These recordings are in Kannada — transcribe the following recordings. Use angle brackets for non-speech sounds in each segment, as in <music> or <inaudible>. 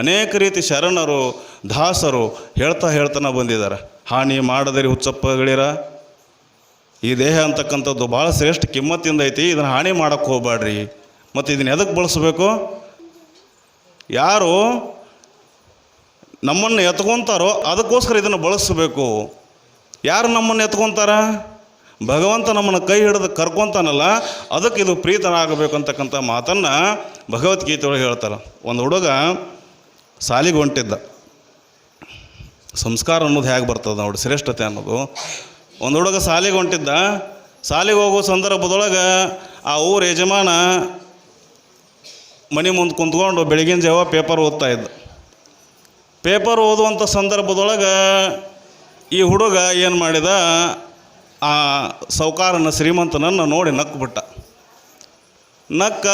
ಅನೇಕ ರೀತಿ ಶರಣರು, ದಾಸರು ಹೇಳ್ತಾ ಹೇಳ್ತಾನೆ ಬಂದಿದ್ದಾರೆ. ಹಾನಿ ಮಾಡದಿರಿ ಹುಚ್ಚಪ್ಪಗಳಿರ ಈ ದೇಹ ಅಂತಕ್ಕಂಥದ್ದು ಭಾಳ ಶ್ರೇಷ್ಠ ಕಿಮ್ಮತ್ತಿಂದ ಐತಿ. ಇದನ್ನು ಹಾನಿ ಮಾಡೋಕ್ಕೆ ಹೋಗ್ಬೇಡ್ರಿ ಮತ್ತು ಇದನ್ನ ಎದಕ್ಕೆ ಬಳಸಬೇಕು? ಯಾರು ನಮ್ಮನ್ನು ಎತ್ಕೊತಾರೋ ಅದಕ್ಕೋಸ್ಕರ ಇದನ್ನು ಬಳಸಬೇಕು. ಯಾರು ನಮ್ಮನ್ನು ಎತ್ಕೊತಾರ? ಭಗವಂತ ನಮ್ಮನ್ನು ಕೈ ಹಿಡಿದು ಕರ್ಕೊತಾನಲ್ಲ, ಅದಕ್ಕೆ ಇದು ಪ್ರೀತನಾಗಬೇಕು ಅಂತಕ್ಕಂಥ ಮಾತನ್ನು ಭಗವದ್ಗೀತೆ ಒಳಗೆ ಹೇಳ್ತಾರೆ. ಒಂದು ಹುಡುಗ ಸಾಲಿಗೆ ಹೊಂಟಿದ್ದ. ಸಂಸ್ಕಾರ ಅನ್ನೋದು ಹೇಗೆ ಬರ್ತದೆ ನೋಡಿ, ಶ್ರೇಷ್ಠತೆ ಅನ್ನೋದು. ಒಂದು ಹುಡುಗ ಸಾಲಿಗೆ ಹೊಂಟಿದ್ದ. ಸಾಲಿಗೆ ಹೋಗೋ ಸಂದರ್ಭದೊಳಗೆ ಆ ಊರ ಯಜಮಾನ ಮನೆ ಮುಂದೆ ಕುಂತ್ಕೊಂಡು ಬೆಳಗಿನ ಜಾವ ಪೇಪರ್ ಓದ್ತಾ ಇದ್ದ. ಪೇಪರ್ ಓದುವಂಥ ಸಂದರ್ಭದೊಳಗೆ ಈ ಹುಡುಗ ಏನು ಮಾಡಿದ? ಆ ಸೌಕಾರನ ಶ್ರೀಮಂತನನ್ನು ನೋಡಿ ನಕ್ಬಿಟ್ಟ. ನಕ್ಕ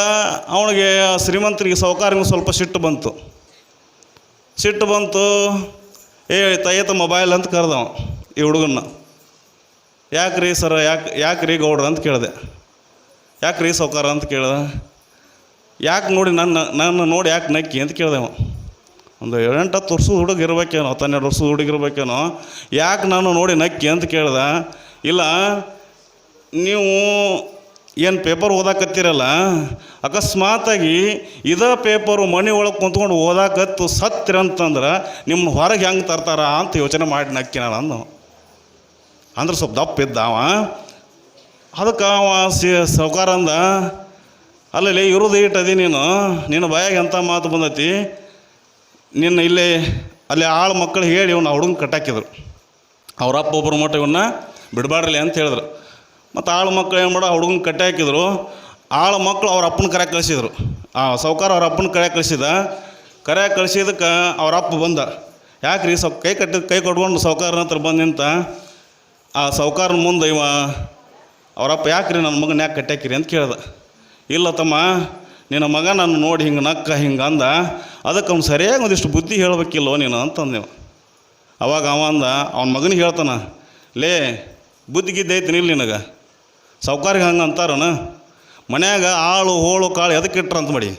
ಅವನಿಗೆ ಆ ಶ್ರೀಮಂತರಿಗೆ ಸೌಕಾರನಿಗೆ ಸ್ವಲ್ಪ ಸಿಟ್ಟು ಬಂತು. ಸಿಟ್ಟು ಬಂತು. ಏ ತಯ್ಯತ ಮೊಬೈಲ್ ಅಂತ ಕರೆದವ ಈ ಹುಡುಗನ್ನ. ಯಾಕೆ ರೀ ಸರ ಯಾಕೆ ಯಾಕೆ ರೀ ಗೌಡ್ರ ಅಂತ ಕೇಳಿದೆ. ಯಾಕೆ ರೀ ಸೌಕಾರ ಅಂತ ಕೇಳ್ದೆ. ಯಾಕೆ ನೋಡಿ ನನ್ನ ನನ್ನ ನೋಡಿ ಯಾಕೆ ನಕ್ಕಿ ಅಂತ ಕೇಳಿದೆ ಅವ. ಒಂದು ಏಳೆಂಟು ಹತ್ತು ವರ್ಷದ ಹುಡುಗ ಇರಬೇಕೇನೋ ಹತ್ತೆರಡು ವರ್ಷದ ಹುಡುಗ ಇರ್ಬೇಕೇನೋ, ಯಾಕೆ ನಾನು ನೋಡಿ ನಕ್ಕಿ ಅಂತ ಕೇಳ್ದೆ. ಇಲ್ಲ, ನೀವು ಏನು ಪೇಪರ್ ಓದಾಕತ್ತಿರಲ್ಲ? ಅಕಸ್ಮಾತಾಗಿ ಇದೇ ಪೇಪರು ಮನೆ ಒಳಗೆ ಕುಂತ್ಕೊಂಡು ಓದಾಕತ್ತು ಸತ್ತಿರ ಅಂತಂದ್ರೆ ನಿಮ್ಮ ಹೊರಗೆ ಹೆಂಗೆ ತರ್ತಾರ ಅಂತ ಯೋಚನೆ ಮಾಡಿ ನಕ್ಕಿ ನಾನು ಅಂದ ಅಂದ್ರೆ ಸ್ವಲ್ಪ ದಪ್ಪ ಇದ್ದ ಅವ. ಅದಕ್ಕೆ ಅವ ಸಿ ಸೌಕಾರ ಅಂದ, ಅಲ್ಲಲ್ಲಿ ಇರೋದು ಇಟ್ಟದಿ ನೀನು, ನಿನ್ನ ಬಾಯಾಗ ಎಂಥ ಮಾತು ಬಂದೈತಿ? ನಿನ್ನ ಇಲ್ಲಿ, ಅಲ್ಲಿ ಆಳು ಮಕ್ಕಳು ಹೇಳಿ ಇವನು ಹುಡುಗನ ಕಟ್ಟಾಕಿದ್ರು. ಅವ್ರ ಅಪ್ಪ ಒಬ್ಬರು ಮಟ್ಟ ಇವನ್ನ ಬಿಡಬಾಡ್ರಲಿ ಅಂತ ಹೇಳಿದ್ರು. ಮತ್ತು ಆಳು ಮಕ್ಕಳು ಏನು ಮಾಡೋ, ಹುಡುಗನ ಕಟ್ಟಿ ಹಾಕಿದ್ರು. ಆಳು ಮಕ್ಕಳು ಅವ್ರ ಅಪ್ಪನ ಕರೆ ಕಳಿಸಿದ್ರು. ಆ ಸೌಕಾರ ಅವ್ರ ಅಪ್ಪನ ಕರೆ ಕಳಿಸಿದ. ಕರೆ ಕಳಿಸಿದಕ್ಕೆ ಅವ್ರ ಅಪ್ಪ ಬಂದ. ಯಾಕೆ ರೀ ಕೈ ಕಟ್ಟಿದ ಕೈ ಕೊಟ್ಕೊಂಡು ಸೌಕಾರನ ಹತ್ರ ಬಂದ ನಿಂತ. ಆ ಸೌಕಾರನ ಮುಂದೆ ಇವ ಅವರಪ್ಪ ಯಾಕೆ ರೀ ನನ್ನ ಮಗನ ಯಾಕೆ ಕಟ್ಟಾಕಿರಿ ಅಂತ ಕೇಳ್ದ. ಇಲ್ಲ ತಮ್ಮ, ನಿನ್ನ ಮಗ ನನ್ನ ನೋಡಿ ಹಿಂಗೆ ನಕ್ಕ ಹಿಂಗೆ ಅಂದ. ಅದಕ್ಕೆ ಅವ್ನು ಸರಿಯಾಗಿ ಒಂದಿಷ್ಟು ಬುದ್ಧಿ ಹೇಳಬೇಕಿಲ್ಲೋ ನೀನು ಅಂತಂದೇವ ಅವಾಗ ಅವ ಅಂದ, ಅವನ ಮಗನಿಗೆ ಹೇಳ್ತಾನ, ಲೇ, ಬುದ್ಧಿ ಗಿದ್ದೆ ಐತಿ ನಿಲ್ಲ ನಿನಗೆ. ಸೌಕಾರಿಗೆ ಹಂಗೆ ಅಂತಾರನ? ಮನ್ಯಾಗ ಆಳು, ಹೋಳು, ಕಾಳು ಎದಕ್ಕೆ ಇಟ್ರ ಅಂತ ಮಾಡಿ.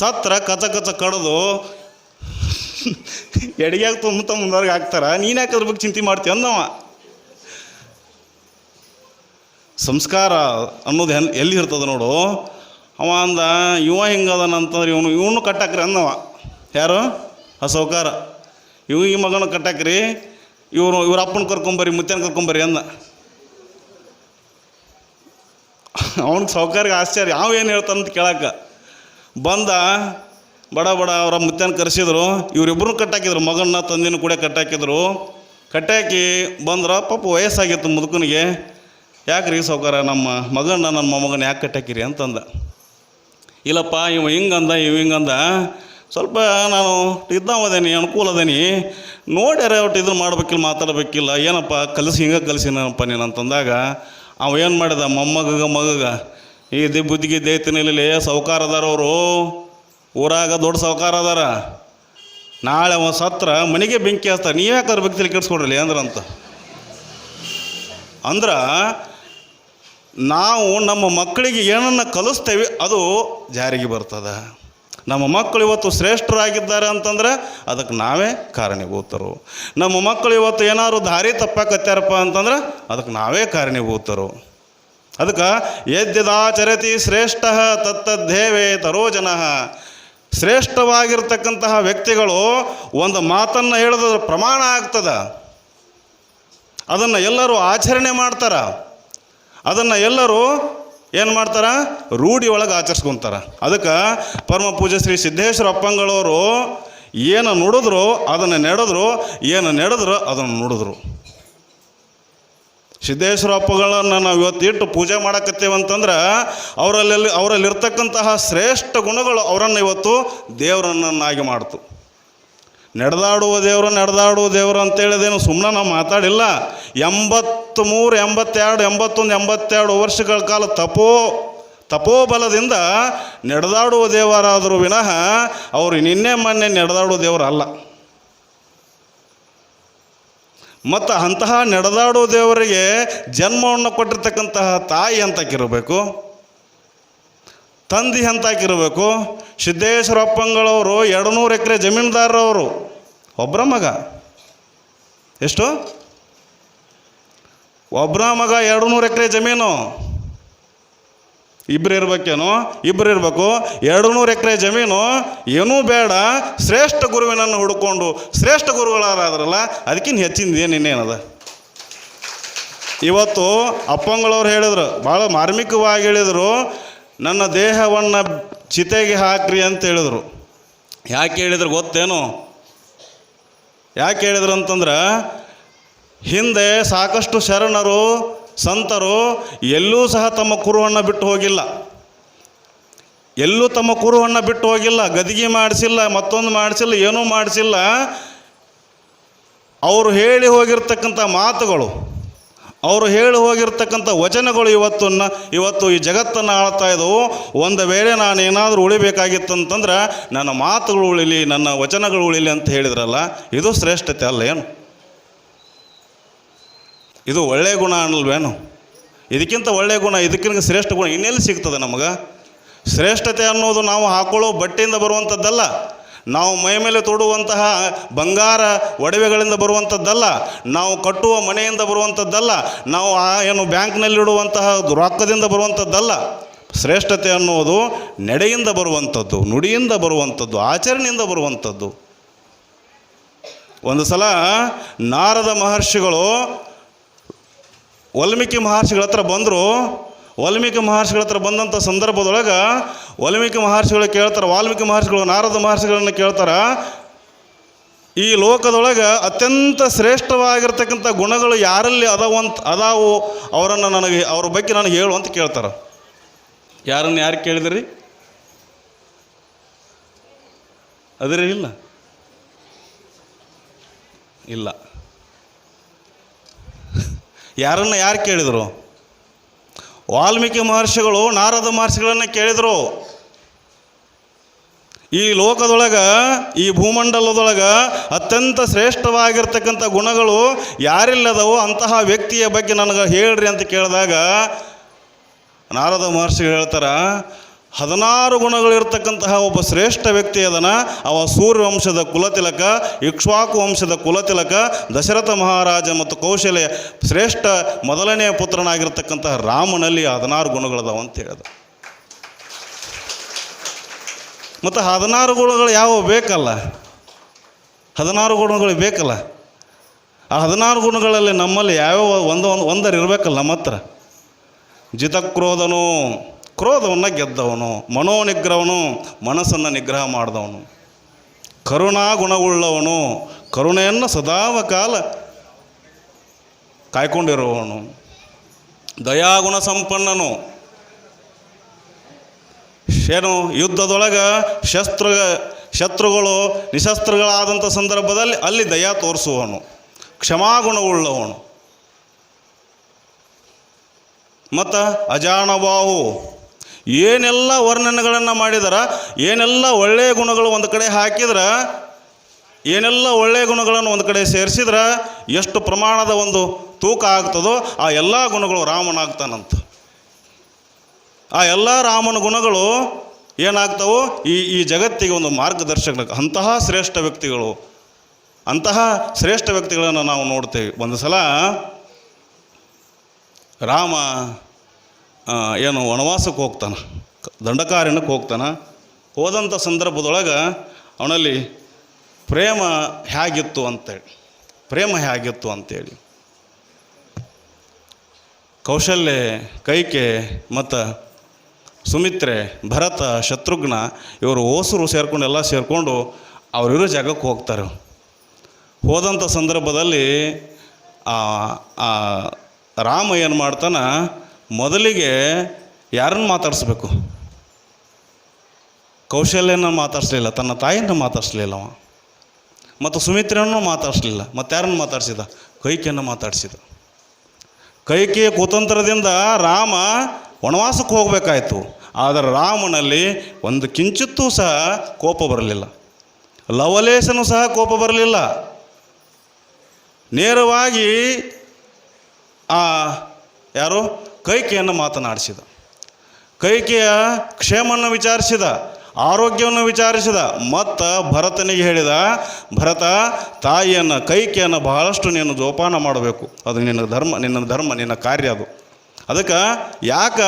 ಸತ್ರ ಕಚ ಕಚ ಕಡ್ದು ಎಡಿಗ್ಯಾಗ ತುಂಬ ಮುಂದವ್ರಿಗೆ ಹಾಕ್ತಾರ. ನೀನು ಯಾಕೆ ಅದ್ರ ಬಗ್ಗೆ ಚಿಂತೆ ಮಾಡ್ತೀಯ ಅಂದವ? ಸಂಸ್ಕಾರ ಅನ್ನೋದು ಹೆನ್ ಎಲ್ಲಿ ಇರ್ತದೆ ನೋಡು? ಅವ ಅಂದ, ಇವ ಹಿಂಗದನಂತಂದ್ರೆ ಇವನು ಇವನು ಕಟ್ಟಾಕ್ರಿ ಅಂದವ ಯಾರು? ಆ ಸೌಕಾರ ಇವ ಈ ಮಗನ ಕಟ್ಟಾಕ್ರಿ ಇವರು ಇವ್ರ ಅಪ್ಪನ ಕರ್ಕೊಂಬರಿ ಮುತ್ತೇನ ಕರ್ಕೊಂಬರ್ರಿ ಅಂದ. ಅವನಿಗೆ ಸೌಕರ್ಯ ಆಶ್ಚರ್ಯ. ಯಾವ ಏನು ಹೇಳ್ತಾನಂತ ಕೇಳಕ್ಕೆ ಬಂದ, ಬಡ ಬಡ ಅವರ ಮುತ್ತನ ಕರೆಸಿದ್ರು. ಇವರಿಬ್ಬರು ಕಟ್ಟಾಕಿದ್ರು. ಮಗನ ತಂದಿನ ಕೂಡ ಕಟ್ಟಾಕಿದ್ರು. ಕಟ್ಟಾಕಿ ಬಂದ್ರ, ಪಾಪ ವಯಸ್ಸಾಗಿತ್ತು ಮುದುಕನಿಗೆ. ಯಾಕೆ ರೀ ನಮ್ಮ ಮಗನ ನನ್ನ ಮೊಮ್ಮಗನ ಯಾಕೆ ಕಟ್ಟಾಕಿರಿ ಅಂತಂದ. ಇಲ್ಲಪ್ಪ, ಇವ ಹಿಂಗಂದ ಇವ ಹಿಂಗಂದ. ಸ್ವಲ್ಪ ನಾನು ಇದ್ದಾವದೇನಿ ಅನುಕೂಲ ಅದೇನಿ ನೋಡ್ಯಾರ, ಒಟ್ಟು ಇದನ್ನು ಮಾಡ್ಬೇಕಿಲ್ಲ, ಮಾತಾಡ್ಬೇಕಿಲ್ಲ. ಏನಪ್ಪ, ಕಲಿಸಿ, ಹಿಂಗೆ ಕಲಿಸಿನಪ್ಪ ನೀನು ಅಂತಂದಾಗ ಅವ ಏನು ಮಾಡಿದ? ಮೊಮ್ಮಗ ಮಗಗ. ಈ ದಿ ಬುದ್ಧಿಗೆ ದೇತಿನಲ್ಲಿ ಸಾವುಕಾರ ಅದಾರ ಅವರು? ಊರಾಗ ದೊಡ್ಡ ಸಾವುಕಾರ ಅದಾರ. ನಾಳೆ ಅವ ಸತ್ರ ಮನೆಗೆ ಬೆಂಕಿ ಹಚ್ತಾರೆ. ನೀವು ಯಾಕಂದ್ರೆ ಅದ್ರ ಕೆಡ್ಸ್ಕೊಡ್ರಿ ತಲೆ ಅಂತ ಅಂದ್ರೆ ನಾವು ನಮ್ಮ ಮಕ್ಕಳಿಗೆ ಏನನ್ನು ಕಲಿಸ್ತೇವೆ ಅದು ಜಾರಿಗೆ ಬರ್ತದೆ. ನಮ್ಮ ಮಕ್ಕಳು ಇವತ್ತು ಶ್ರೇಷ್ಠರಾಗಿದ್ದಾರೆ ಅಂತಂದರೆ ಅದಕ್ಕೆ ನಾವೇ ಕಾರಣೀಭೂತರು. ನಮ್ಮ ಮಕ್ಕಳು ಇವತ್ತು ಏನಾದ್ರು ದಾರಿ ತಪ್ಪಾಕತ್ಯಾರಪ್ಪ ಅಂತಂದ್ರೆ ಅದಕ್ಕೆ ನಾವೇ ಕಾರಣೀಭೂತರು. ಅದಕ್ಕೆ ಯದ್ಯದಾಚರತಿ ಶ್ರೇಷ್ಠ ತತ್ತದ್ದೇವೇ ತರೋ ಜನ ಶ್ರೇಷ್ಠವಾಗಿರ್ತಕ್ಕಂತಹ ವ್ಯಕ್ತಿಗಳು ಒಂದು ಮಾತನ್ನು ಹೇಳಿದ ಪ್ರಮಾಣ ಆಗ್ತದೆ. ಅದನ್ನು ಎಲ್ಲರೂ ಆಚರಣೆ ಮಾಡ್ತಾರೆ. ಅದನ್ನು ಎಲ್ಲರೂ ಏನು ಮಾಡ್ತಾರೆ? ರೂಢಿ ಒಳಗೆ ಆಚರಿಸ್ಕೊಂತಾರೆ. ಅದಕ್ಕೆ ಪರಮ ಪೂಜೆ ಶ್ರೀ ಸಿದ್ದೇಶ್ವರ ಅಪ್ಪಂಗಳವರು ಏನು ನುಡಿದ್ರು, ಅದನ್ನು ನಡೆದ್ರು, ಏನು ನಡೆದ್ರು ಅದನ್ನು ನುಡಿದ್ರು. ಸಿದ್ದೇಶ್ವರ ಅಪ್ಪಗಳನ್ನು ನಾವು ಇವತ್ತು ಇಟ್ಟು ಪೂಜೆ ಮಾಡಕತ್ತೇವೆ ಅಂತಂದ್ರೆ ಅವರಲ್ಲಿ ಅವರಲ್ಲಿರ್ತಕ್ಕಂತಹ ಶ್ರೇಷ್ಠ ಗುಣಗಳು ಅವರನ್ನು ಇವತ್ತು ದೇವರನ್ನಾಗಿ ಮಾಡ್ತು. ನಡೆದಾಡುವ ದೇವರು ನಡೆದಾಡುವ ದೇವರು ಅಂತೇಳಿದೇನು ಸುಮ್ಮನೆ ನಾವು ಮಾತಾಡಿಲ್ಲ. ಎಂಬತ್ತು ಮೂರು ಎಂಬತ್ತೆರಡು, ಎಂಬತ್ತೊಂದು, ಎಂಬತ್ತೆರಡು ವರ್ಷಗಳ ಕಾಲ ತಪೋ, ತಪೋಬಲದಿಂದ ನಡೆದಾಡುವ ದೇವರಾದರೂ ವಿನಃ ಅವರು ನಿನ್ನೆ ಮೊನ್ನೆ ನಡೆದಾಡುವ ದೇವರು ಅಲ್ಲ. ಮತ್ತು ಅಂತಹ ನಡೆದಾಡುವ ದೇವರಿಗೆ ಜನ್ಮವನ್ನು ಕೊಟ್ಟಿರ್ತಕ್ಕಂತಹ ತಾಯಿ ಅಂತಕ್ಕಿರಬೇಕು ತಂದೆ ಸಿದ್ದೇಶ್ವರ ಅಪ್ಪಂಗಳವರು ಎರಡು ನೂರು ಎಕರೆ ಜಮೀನ್ದಾರರವರು. ಒಬ್ಬರ ಮಗ. ಎಷ್ಟು? ಒಬ್ಬರ ಮಗ ಎರಡು ನೂರು ಎಕರೆ ಜಮೀನು. ಇಬ್ರು ಇರ್ಬೇಕೇನೋ? ಇಬ್ಬರು ಇರಬೇಕು. ಎರಡು ನೂರು ಎಕರೆ ಜಮೀನು ಏನೂ ಬೇಡ. ಶ್ರೇಷ್ಠ ಗುರುವಿನನ್ನು ಹುಡ್ಕೊಂಡು ಶ್ರೇಷ್ಠ ಗುರುಗಳಾದ್ರಲ್ಲ ಅದಕ್ಕಿಂತ ಹೆಚ್ಚಿಂದ ಇನ್ನೇನದ? ಇವತ್ತು ಅಪ್ಪಂಗಳವ್ರು ಹೇಳಿದ್ರು, ಭಾಳ ಮಾರ್ಮಿಕವಾಗಿ ಹೇಳಿದರು ನನ್ನ ದೇಹವನ್ನು ಚಿತೆಗೆ ಹಾಕ್ರಿ ಅಂತ ಹೇಳಿದರು. ಯಾಕೆ ಹೇಳಿದ್ರು ಗೊತ್ತೇನು? ಯಾಕೆ ಹೇಳಿದ್ರು ಅಂತಂದ್ರೆ, ಹಿಂದೆ ಸಾಕಷ್ಟು ಶರಣರು, ಸಂತರು ಎಲ್ಲೂ ಸಹ ತಮ್ಮ ಕುರುವನ್ನು ಬಿಟ್ಟು ಹೋಗಿಲ್ಲ. ಎಲ್ಲೂ ತಮ್ಮ ಕುರುವನ್ನು ಬಿಟ್ಟು ಹೋಗಿಲ್ಲ. ಗದಿಗೆ ಮಾಡಿಸಿಲ್ಲ, ಮತ್ತೊಂದು ಮಾಡಿಸಿಲ್ಲ, ಏನೂ ಮಾಡಿಸಿಲ್ಲ. ಅವರು ಹೇಳಿ ಹೋಗಿರ್ತಕ್ಕಂಥ ಮಾತುಗಳು ಅವರು ಹೇಳಿ ಹೋಗಿರ್ತಕ್ಕಂಥ ವಚನಗಳು ಇವತ್ತನ್ನ, ಇವತ್ತು ಈ ಜಗತ್ತನ್ನು ಆಳ್ತಾ ಇದ್ದವು. ಒಂದು ವೇಳೆ ನಾನು ಏನಾದರೂ ಉಳಿಬೇಕಾಗಿತ್ತಂತಂದ್ರೆ ನನ್ನ ಮಾತುಗಳು ಉಳಿಲಿ, ನನ್ನ ವಚನಗಳು ಉಳಿಲಿ ಅಂತ ಹೇಳಿದ್ರಲ್ಲ, ಇದು ಶ್ರೇಷ್ಠತೆ ಅಲ್ಲ ಏನು? ಇದು ಒಳ್ಳೆಯ ಗುಣ ಅನ್ನಲ್ವೇನು ಇದಕ್ಕಿಂತ ಒಳ್ಳೆಯ ಗುಣ, ಇದಕ್ಕಿಂತ ಶ್ರೇಷ್ಠ ಗುಣ ಇನ್ನೆಲ್ಲಿ ಸಿಗ್ತದೆ ನಮಗೆ? ಶ್ರೇಷ್ಠತೆ ಅನ್ನೋದು ನಾವು ಹಾಕೊಳ್ಳೋ ಬಟ್ಟೆಯಿಂದ ಬರುವಂಥದ್ದಲ್ಲ. ನಾವು ಮೈ ಮೇಲೆ ತೊಡುವಂತಹ ಬಂಗಾರ ಒಡವೆಗಳಿಂದ ಬರುವಂಥದ್ದಲ್ಲ, ನಾವು ಕಟ್ಟುವ ಮನೆಯಿಂದ ಬರುವಂಥದ್ದಲ್ಲ, ನಾವು ಆ ಏನು ಬ್ಯಾಂಕ್ನಲ್ಲಿಡುವಂತಹ ರೊಕ್ಕದಿಂದ ಬರುವಂಥದ್ದಲ್ಲ, ಶ್ರೇಷ್ಠತೆ ಅನ್ನುವುದು ನಡೆಯಿಂದ ಬರುವಂಥದ್ದು, ನುಡಿಯಿಂದ ಬರುವಂಥದ್ದು, ಆಚರಣೆಯಿಂದ ಬರುವಂಥದ್ದು. ಒಂದು ಸಲ ನಾರದ ಮಹರ್ಷಿಗಳು, ವಾಲ್ಮೀಕಿ ಮಹರ್ಷಿಗಳ ಹತ್ರ ಬಂದರು ವಾಲ್ಮೀಕಿ ಮಹರ್ಷಿಗಳ ಹತ್ರ ಬಂದಂಥ ಸಂದರ್ಭದೊಳಗೆ ವಾಲ್ಮೀಕಿ ಮಹರ್ಷಿಗಳು ಕೇಳ್ತಾರೆ, ವಾಲ್ಮೀಕಿ ಮಹರ್ಷಿಗಳು, ನಾರದ ಮಹರ್ಷಿಗಳನ್ನು ಕೇಳ್ತಾರೆ. ಈ ಲೋಕದೊಳಗೆ ಅತ್ಯಂತ ಶ್ರೇಷ್ಠವಾಗಿರ್ತಕ್ಕಂಥ ಗುಣಗಳು ಯಾರಲ್ಲಿ ಅದಾವಂತ ಅದಾವು ಅವರನ್ನು ನನಗೆ, ಅವ್ರ ಬಗ್ಗೆ ನನಗೆ ಹೇಳು ಅಂತ ಕೇಳ್ತಾರೆ. ಯಾರನ್ನು ಯಾರು ಕೇಳಿದ್ರಿ? ಅದ್ರಿ ಇಲ್ಲ? ಇಲ್ಲ. <laughs> ಯಾರನ್ನು ಯಾರು ಕೇಳಿದರು? ವಾಲ್ಮೀಕಿ ಮಹರ್ಷಿಗಳು, ನಾರದ ಮಹರ್ಷಿಗಳನ್ನು ಕೇಳಿದರು. ಈ ಲೋಕದೊಳಗೆ, ಈ ಭೂಮಂಡಲದೊಳಗೆ ಅತ್ಯಂತ ಶ್ರೇಷ್ಠವಾಗಿರ್ತಕ್ಕಂಥ ಗುಣಗಳು ಯಾರಿಲ್ಲದವೋ? ಅಂತಹ ವ್ಯಕ್ತಿಯ ಬಗ್ಗೆ ನನಗೆ ಹೇಳ್ರಿ ಅಂತ ಕೇಳಿದಾಗ ನಾರದ ಮಹರ್ಷಿ ಹೇಳ್ತಾರ ಹದಿನಾರು ಗುಣಗಳಿರ್ತಕ್ಕಂತಹ ಒಬ್ಬ ಶ್ರೇಷ್ಠ ವ್ಯಕ್ತಿ ಅದನ್ನು ಅವ ಸೂರ್ಯವಂಶದ ಕುಲತಿಲಕ, ಇಕ್ಷ್ವಾಕು ವಂಶದ ಕುಲತಿಲಕ, ದಶರಥ ಮಹಾರಾಜ ಮತ್ತು ಕೌಶಲ್ಯ ಶ್ರೇಷ್ಠ ಮೊದಲನೆಯ ಪುತ್ರನಾಗಿರ್ತಕ್ಕಂತಹ ರಾಮನಲ್ಲಿ ಹದಿನಾರು ಗುಣಗಳದಾವ ಅಂತ ಹೇಳಿದ. ಮತ್ತು ಹದಿನಾರು ಗುಣಗಳು ಯಾವ ಬೇಕಲ್ಲ? ಹದಿನಾರು ಗುಣಗಳು ಬೇಕಲ್ಲ? ಆ ಹದಿನಾರು ಗುಣಗಳಲ್ಲಿ ನಮ್ಮಲ್ಲಿ ಯಾವ್ಯಾವ ಒಂದು ಒಂದು ಇರಬೇಕಲ್ಲ ನಮ್ಮ ಹತ್ರ ಜಿತಕ್ರೋಧನು. ಕ್ರೋಧವನ್ನು ಗೆದ್ದವನು, ಮನೋನಿಗ್ರಹವನು, ಮನಸ್ಸನ್ನು ನಿಗ್ರಹ ಮಾಡಿದವನು. ಕರುಣಾ ಗುಣವುಳ್ಳವನು, ಕರುಣೆಯನ್ನು ಸದಾವ ಕಾಲ ಕಾಯ್ಕೊಂಡಿರುವವನು. ದಯಾಗುಣ ಸಂಪನ್ನನು. ಏನು ಯುದ್ಧದೊಳಗೆ ಶಸ್ತ್ರ, ಶತ್ರುಗಳು ನಿಶಸ್ತ್ರಗಳಾದಂಥ ಸಂದರ್ಭದಲ್ಲಿ ಅಲ್ಲಿ ದಯಾ ತೋರಿಸುವವನು. ಕ್ಷಮಾಗುಣವುಳ್ಳವನು. ಮತ್ತು ಅಜಾಣಬಾಹು ಏನೆಲ್ಲ ವರ್ಣನೆಗಳನ್ನು ಮಾಡಿದಾರ, ಏನೆಲ್ಲ ಒಳ್ಳೆಯ ಗುಣಗಳು ಒಂದು ಕಡೆ ಹಾಕಿದ್ರೆ, ಏನೆಲ್ಲ ಒಳ್ಳೆಯ ಗುಣಗಳನ್ನು ಒಂದು ಕಡೆ ಸೇರಿಸಿದ್ರೆ, ಎಷ್ಟು ಪ್ರಮಾಣದ ಒಂದು ತೂಕ ಆಗ್ತದೋ ಆ ಎಲ್ಲ ಗುಣಗಳು ರಾಮನಾಗ್ತಾನಂತ ಆ ಎಲ್ಲ ರಾಮನ ಗುಣಗಳು ಏನಾಗ್ತವೋ ಈ ಈ ಜಗತ್ತಿಗೆ ಒಂದು ಮಾರ್ಗದರ್ಶಕ ಅಂತಹ ಶ್ರೇಷ್ಠ ವ್ಯಕ್ತಿಗಳು, ಅಂತಹ ಶ್ರೇಷ್ಠ ವ್ಯಕ್ತಿಗಳನ್ನು ನಾವು ನೋಡ್ತೇವೆ. ಒಂದು ಸಲ ರಾಮ ಏನು ವನವಾಸಕ್ಕೆ ಹೋಗ್ತಾನೆ ದಂಡಕಾರಣ್ಯಕ್ಕೆ ಹೋಗ್ತಾನೆ. ಹೋದಂಥ ಸಂದರ್ಭದೊಳಗೆ ಅವನಲ್ಲಿ ಪ್ರೇಮ ಹೇಗಿತ್ತು ಅಂತೇಳಿ, ಪ್ರೇಮ ಹೇಗಿತ್ತು ಅಂತೇಳಿ. ಕೌಶಲ್ಯ, ಕೈಕೆ ಮತ್ತು ಸುಮಿತ್ರೆ, ಭರತ, ಶತ್ರುಘ್ನ ಇವರು ಓಸರು ಸೇರಿಕೊಂಡು ಎಲ್ಲ ಸೇರಿಕೊಂಡು ಅವರಿರೋ ಜಾಗಕ್ಕೆ ಹೋಗ್ತಾರೆ. ಹೋದಂಥ ಸಂದರ್ಭದಲ್ಲಿ ರಾಮ ಏನು ಮಾಡ್ತಾನ ಮೊದಲಿಗೆ ಯಾರನ್ನು ಮಾತಾಡಿಸ್ಬೇಕು? ಕೌಶಲ್ಯನ ಮಾತಾಡಿಸ್ಲಿಲ್ಲ, ತನ್ನ ತಾಯಿಯನ್ನು ಮಾತಾಡಿಸ್ಲಿಲ್ಲ ಅವ. ಮತ್ತು ಸುಮಿತ್ರನೂ ಮಾತಾಡಿಸ್ಲಿಲ್ಲ, ಮತ್ತು ಯಾರನ್ನು ಮಾತಾಡಿಸಿದ? ಕೈಕೆಯನ್ನು ಮಾತಾಡಿಸಿದ. ಕೈಕಿಯ ಕುತಂತ್ರದಿಂದ ರಾಮ ವನವಾಸಕ್ಕೆ ಹೋಗಬೇಕಾಯಿತು. ಆದರೆ ರಾಮನಲ್ಲಿ ಒಂದು ಕಿಂಚಿತ್ತೂ ಸಹ ಕೋಪ ಬರಲಿಲ್ಲ. ಲವಲೇಶನು ಸಹ ಕೋಪ ಬರಲಿಲ್ಲ. ನೇರವಾಗಿ ಆ ಯಾರು? ಕೈಕೆಯನ್ನು ಮಾತನಾಡಿಸಿದ. ಕೈಕೆಯ ಕ್ಷೇಮವನ್ನು ವಿಚಾರಿಸಿದ, ಆರೋಗ್ಯವನ್ನು ವಿಚಾರಿಸಿದ, ಮತ್ತು ಭರತನಿಗೆ ಹೇಳಿದ, ಭರತ, ತಾಯಿಯನ್ನು, ಕೈಕೆಯನ್ನು ಬಹಳಷ್ಟು ನೀನು ಜೋಪಾನ ಮಾಡಬೇಕು. ಅದು ನಿನ್ನ ಧರ್ಮ ನಿನ್ನ ಧರ್ಮ, ನಿನ್ನ ಕಾರ್ಯ ಅದು. ಅದಕ್ಕೆ ಯಾಕ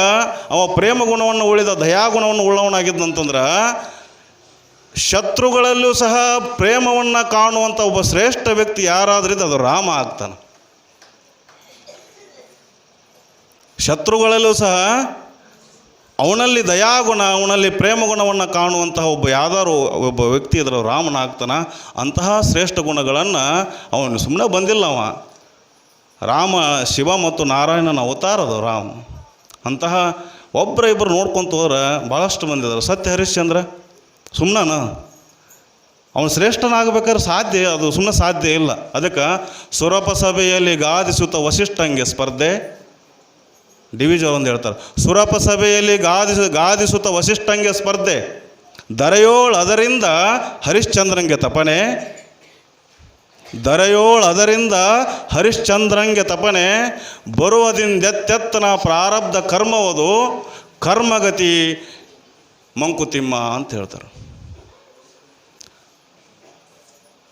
ಅವ ಪ್ರೇಮ ಗುಣವನ್ನು ಉಳಿದ ದಯಾಗುಣವನ್ನು ಉಳ್ಳವನಾಗಿದ್ದಂತಂದ್ರೆ ಶತ್ರುಗಳಲ್ಲೂ ಸಹ ಪ್ರೇಮವನ್ನು ಕಾಣುವಂಥ ಒಬ್ಬ ಶ್ರೇಷ್ಠ ವ್ಯಕ್ತಿ ಯಾರಾದ್ರಿಂದ ಅದು ರಾಮ ಆಗ್ತಾನೆ. ಶತ್ರುಗಳಲ್ಲೂ ಸಹ ಅವನಲ್ಲಿ ದಯಾಗುಣ, ಅವನಲ್ಲಿ ಪ್ರೇಮ ಗುಣವನ್ನು ಕಾಣುವಂತಹ ಒಬ್ಬ ಯಾವ್ದಾರು ಒಬ್ಬ ವ್ಯಕ್ತಿ ಇದ್ರೆ ರಾಮನ ಆಗ್ತಾನ ಅಂತಹ ಶ್ರೇಷ್ಠ ಗುಣಗಳನ್ನು ಅವನು ಸುಮ್ಮನೆ ಬಂದಿಲ್ಲ ಅವ. ರಾಮ, ಶಿವ ಮತ್ತು ನಾರಾಯಣನ ಅವತಾರದ ರಾಮ್. ಅಂತಹ ಒಬ್ಬರ ಇಬ್ಬರು ನೋಡ್ಕೊಂತ ಹೋದ್ರೆ ಭಾಳಷ್ಟು ಮಂದಿ ಇದಾರೆ. ಸತ್ಯ ಹರಿಶ್ಚಂದ್ರ ಸುಮ್ಮನ ಅವನು ಶ್ರೇಷ್ಠನಾಗಬೇಕಾದ್ರೆ ಸಾಧ್ಯ, ಅದು ಸುಮ್ಮನೆ ಸಾಧ್ಯ ಇಲ್ಲ. ಅದಕ್ಕೆ ಸುರಪ ಸಭೆಯಲ್ಲಿ ಗಾದಿಸುತ್ತ ವಸಿಷ್ಠಂಗೆ ಸ್ಪರ್ಧೆ. ಡಿವಿಜನ್ ಒಂದು ಹೇಳ್ತಾರೆ, ಸುರಪ ಸಭೆಯಲ್ಲಿ ಗಾದಿಸ, ಗಾದಿಸುತ್ತ ವಸಿಷ್ಠಂಗೆ ಸ್ಪರ್ಧೆ. ದರೆಯೋಳ್ ಅದರಿಂದ ಹರಿಶ್ಚಂದ್ರಂಗೆ ತಪನೆ. ದರೆಯೋಳ್ ಅದರಿಂದ ಹರಿಶ್ಚಂದ್ರಂಗೆ ತಪನೆ. ಬರುವುದಿಂದೆತ್ತೆತ್ತನ ಪ್ರಾರಬ್ಧ ಕರ್ಮವದು ಕರ್ಮಗತಿ ಮಂಕುತಿಮ್ಮ ಅಂತ ಹೇಳ್ತಾರೆ.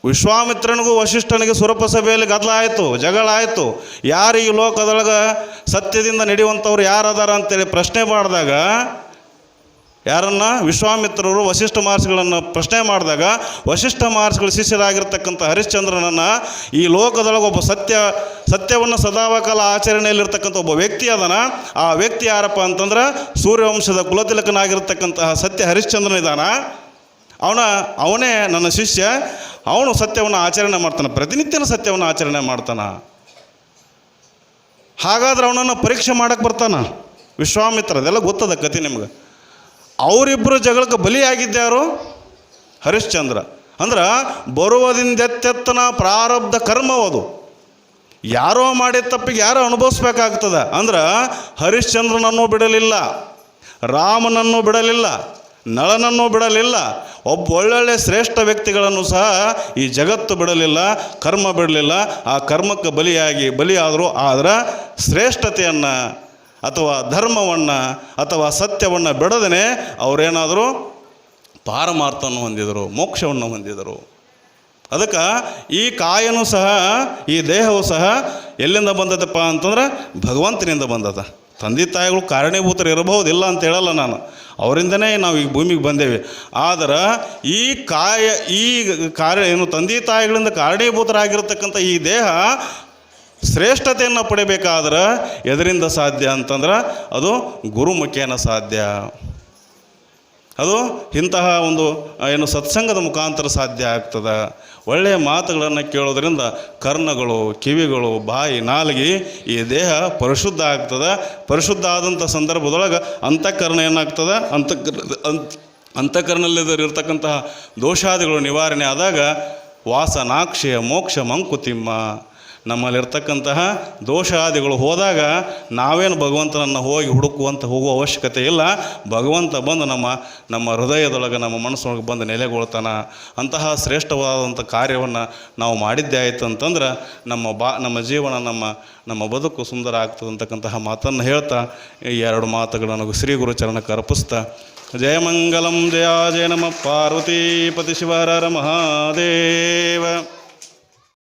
ವಿಶ್ವಾಮಿತ್ರನಿಗೂ ವಶಿಷ್ಠನಿಗೆ ಸುರಪ ಸಭೆಯಲ್ಲಿ ಗದ್ದಲ ಆಯಿತು ಜಗಳ ಆಯಿತು ಯಾರು ಈ ಲೋಕದೊಳಗೆ ಸತ್ಯದಿಂದ ನಡೆಯುವಂಥವ್ರು ಯಾರದಾರ ಅಂತೇಳಿ ಪ್ರಶ್ನೆ ಮಾಡಿದಾಗ, ಯಾರನ್ನ? ವಿಶ್ವಾಮಿತ್ರರು ವಶಿಷ್ಠ ಮಹರ್ಷಿಗಳನ್ನು ಪ್ರಶ್ನೆ ಮಾಡಿದಾಗ ವಶಿಷ್ಠ ಮಹರ್ಷಿಗಳ ಶಿಷ್ಯರಾಗಿರ್ತಕ್ಕಂಥ ಹರಿಶ್ಚಂದ್ರನನ್ನು ಈ ಲೋಕದೊಳಗೆ ಒಬ್ಬ ಸತ್ಯ, ಸತ್ಯವನ್ನು ಸದಾವಕಾಲ ಆಚರಣೆಯಲ್ಲಿರ್ತಕ್ಕಂಥ ಒಬ್ಬ ವ್ಯಕ್ತಿ ಅದನ. ಆ ವ್ಯಕ್ತಿ ಯಾರಪ್ಪ ಅಂತಂದ್ರೆ ಸೂರ್ಯವಂಶದ ಕುಲತಿಲಕನಾಗಿರ್ತಕ್ಕಂತಹ ಸತ್ಯ ಹರಿಶ್ಚಂದ್ರನ ಇದಾನ ಅವನ, ಅವನೇ ನನ್ನ ಶಿಷ್ಯ, ಅವನು ಸತ್ಯವನ್ನು ಆಚರಣೆ ಮಾಡ್ತಾನೆ, ಪ್ರತಿನಿತ್ಯನ ಸತ್ಯವನ್ನು ಆಚರಣೆ ಮಾಡ್ತಾನೆ. ಹಾಗಾದ್ರೆ ಅವನನ್ನು ಪರೀಕ್ಷೆ ಮಾಡಕ್ಕೆ ಬರ್ತಾನ? ವಿಶ್ವಾಮಿತ್ರ, ಅದೆಲ್ಲ ಗೊತ್ತದ ಕತೆ ನಿಮ್ಗೆ? ಅವರಿಬ್ಬರು ಜಗಳಕ್ಕೆ ಬಲಿಯಾಗಿದ್ದ್ಯಾರು ಹರಿಶ್ಚಂದ್ರ. ಅಂದ್ರೆ ಬರುವುದಿಂದೆತ್ತೆತ್ತನ ಪ್ರಾರಬ್ಧ ಕರ್ಮವದು ಯಾರೋ ಮಾಡಿದ ತಪ್ಪಿಗೆ ಯಾರೋ ಅನುಭವಿಸ್ಬೇಕಾಗ್ತದ? ಅಂದ್ರೆ, ಹರಿಶ್ಚಂದ್ರನನ್ನು ಬಿಡಲಿಲ್ಲ, ರಾಮನನ್ನು ಬಿಡಲಿಲ್ಲ ನಳನನ್ನು ಬಿಡಲಿಲ್ಲ. ಒಬ್ಬ ಒಳ್ಳೊಳ್ಳೆ ಶ್ರೇಷ್ಠ ವ್ಯಕ್ತಿಗಳನ್ನು ಸಹ ಈ ಜಗತ್ತು ಬಿಡಲಿಲ್ಲ, ಕರ್ಮ ಬಿಡಲಿಲ್ಲ. ಆ ಕರ್ಮಕ್ಕೆ ಬಲಿಯಾಗಿ, ಬಲಿಯಾದರೂ ಆದರೆ ಶ್ರೇಷ್ಠತೆಯನ್ನು ಅಥವಾ ಧರ್ಮವನ್ನು ಅಥವಾ ಸತ್ಯವನ್ನು ಬಿಡದೇ ಅವರೇನಾದರೂ ಪಾರಮಾರ್ಥವನ್ನು ಹೊಂದಿದರು, ಮೋಕ್ಷವನ್ನು ಹೊಂದಿದರು. ಅದಕ್ಕೆ ಈ ಕಾಯನೂ ಸಹ, ಈ ದೇಹವು ಸಹ ಎಲ್ಲಿಂದ ಬಂದದಪ್ಪ ಅಂತಂದ್ರೆ ಭಗವಂತನಿಂದ ಬಂದದ. ತಂದೆ ತಾಯಿಗಳು ಕಾರಣೀಭೂತರು ಇರಬಹುದು, ಇಲ್ಲ ಅಂತ ಹೇಳಲ್ಲ ನಾನು. ಅವರಿಂದನೇ ನಾವು ಈ ಭೂಮಿಗೆ ಬಂದೇವೆ. ಆದ್ರೆ ಈ ಕಾಯ, ಈ ಕಾರ್ಯ, ಏನು ತಂದೆ ತಾಯಿಗಳಿಂದ ಕಾರಣೀಭೂತರಾಗಿರ್ತಕ್ಕಂಥ ಈ ದೇಹ ಶ್ರೇಷ್ಠತೆಯನ್ನು ಪಡಿಬೇಕಾದ್ರೆ ಎದರಿಂದ ಸಾಧ್ಯ ಅಂತಂದ್ರೆ ಅದು ಗುರುಮುಖೇನ ಸಾಧ್ಯ. ಅದು ಇಂತಹ ಒಂದು ಏನು ಸತ್ಸಂಗದ ಮುಖಾಂತರ ಸಾಧ್ಯ ಆಗ್ತದೆ. ಒಳ್ಳೆಯ ಮಾತುಗಳನ್ನು ಕೇಳೋದ್ರಿಂದ ಕರ್ಣಗಳು, ಕಿವಿಗಳು, ಬಾಯಿ, ನಾಲಿಗೆ ಈ ದೇಹ ಪರಿಶುದ್ಧ ಆಗ್ತದೆ. ಪರಿಶುದ್ಧ ಆದಂಥ ಸಂದರ್ಭದೊಳಗೆ ಅಂತಃಕರಣ ಏನಾಗ್ತದೆ? ಅಂತ ಅಂತಃಕರಣದಲ್ಲಿರ್ತಕ್ಕಂತಹ ದೋಷಾದಿಗಳು ನಿವಾರಣೆ ಆದಾಗ ವಾಸನಾಕ್ಷಯ ಮೋಕ್ಷ ಮಂಕುತಿಮ್ಮ. ನಮ್ಮಲ್ಲಿರ್ತಕ್ಕಂತಹ ದೋಷಾದಿಗಳು ಹೋದಾಗ ನಾವೇನು ಭಗವಂತನನ್ನು ಹೋಗಿ ಹುಡುಕುವಂತ ಹೋಗುವ ಅವಶ್ಯಕತೆ ಇಲ್ಲ. ಭಗವಂತ ಬಂದು ನಮ್ಮ ನಮ್ಮ ಹೃದಯದೊಳಗೆ, ನಮ್ಮ ಮನಸ್ಸೊಳಗೆ ಬಂದು ನೆಲೆಗೊಳ್ತಾನೆ. ಅಂತಹ ಶ್ರೇಷ್ಠವಾದಂಥ ಕಾರ್ಯವನ್ನು ನಾವು ಮಾಡಿದ್ದೇ ಆಯಿತು ಅಂತಂದ್ರೆ ನಮ್ಮ ಬಾ, ನಮ್ಮ ಜೀವನ, ನಮ್ಮ ನಮ್ಮ ಬದುಕು ಸುಂದರ ಆಗ್ತದೆ ಅಂತಕ್ಕಂತಹ ಮಾತನ್ನು ಹೇಳ್ತಾ ಈ ಎರಡು ಮಾತುಗಳನ್ನು ಶ್ರೀ ಗುರುಚರಣಕ್ಕೆ ಅರ್ಪಿಸ್ತಾ. ಜಯಮಂಗಲಂ ಜಯ ಜಯ ನಮ ಪಾರ್ವತೀಪತಿ ಶಿವರ ಮಹಾದೇವ.